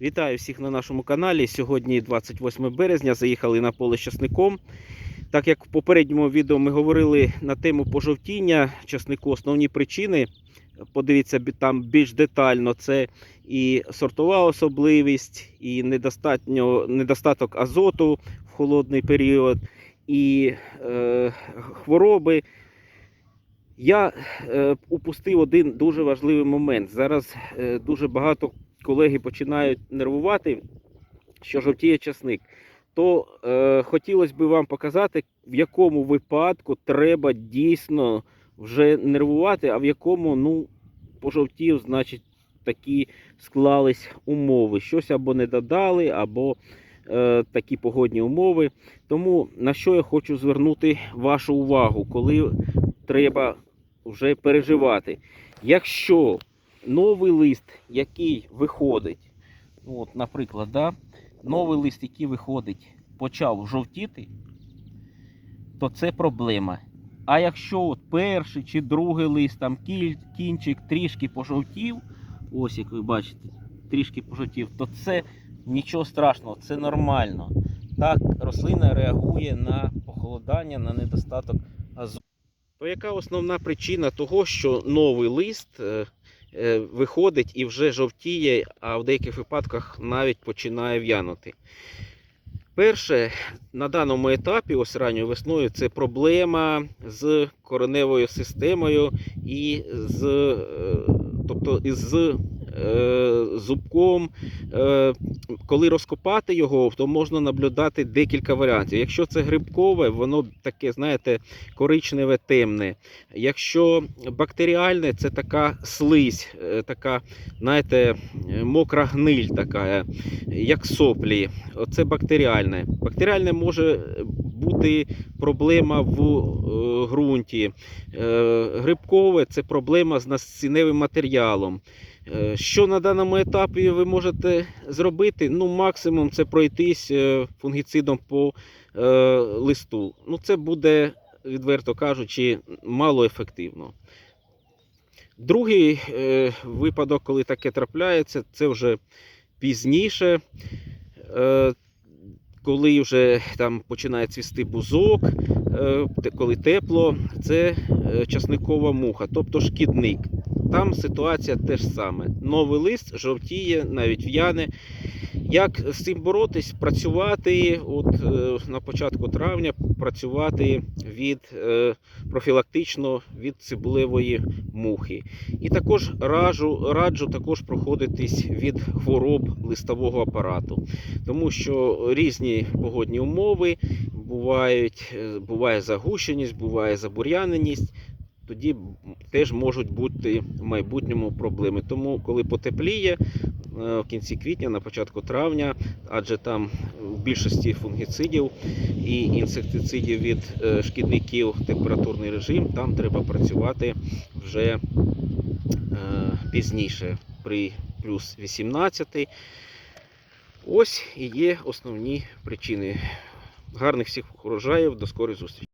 Вітаю всіх на нашому каналі. Сьогодні 28 березня. Заїхали на поле з часником. Так як в попередньому відео ми говорили на тему пожовтіння часнику, основні причини. Подивіться там більш детально. Це і сортова особливість, і недостатньо, недостаток азоту в холодний період, і е, хвороби. Я е, упустив один дуже важливий момент. Зараз е, дуже багато колеги починають нервувати, що жовтіє часник. То е, хотілося б вам показати, в якому випадку треба дійсно вже нервувати, а в якому ну, пожовтів, значить, такі склались умови. Щось або не додали, або е, такі погодні умови. Тому на що я хочу звернути вашу увагу, коли треба вже переживати. Якщо новий лист, який виходить, ну, от, наприклад, да, новий лист, який виходить, почав жовтіти, то це проблема. А якщо от перший чи другий лист, там кінчик трішки пожовтів, ось як ви бачите, трішки пожовтів, то це нічого страшного, це нормально. Так рослина реагує на похолодання, на недостаток азоту. То яка основна причина того, що новий лист е, виходить і вже жовтіє, а в деяких випадках навіть починає в'янути? Перше, на даному етапі, ось ранньою весною, це проблема з кореневою системою і з, е, тобто із е, зубком. Е, коли розкопати його, то можна наблюдати декілька варіантів. Якщо це грибкове, воно таке, знаєте, коричневе, темне. Якщо бактеріальне, це така слизь, е, така, знаєте, е, мокра гниль, така, як соплі. Оце бактеріальне. Бактеріальне може бути проблема в е, ґрунті. Е, грибкове це проблема з насінневим матеріалом. Е, Що на даному етапі ви можете зробити? Ну, максимум це пройтись е, фунгіцидом по е, листу. Ну, це буде, відверто кажучи, мало ефективно. Другий випадок, коли таке трапляється, це вже пізніше. Коли вже там починає цвісти бузок, коли тепло, це часникова муха, тобто шкідник. Там ситуація теж саме. Новий лист жовтіє, навіть в'яне. Як з цим боротись? Працювати от, е, на початку травня, працювати від е, профілактично від цибулевої мухи. І також раджу, раджу також проходитись від хвороб листового апарату, тому що різні погодні умови бувають, е, буває загущеність, буває забур'яненість. Тоді теж можуть бути в майбутньому проблеми. Тому, коли потепліє е, в кінці квітня, на початку травня, адже там в більшості фунгіцидів і інсектицидів від е, шкідників температурний режим, там треба працювати вже е, пізніше при плюс 18. Ось і є основні причини. Гарних всіх урожаїв, до скорої зустрічі!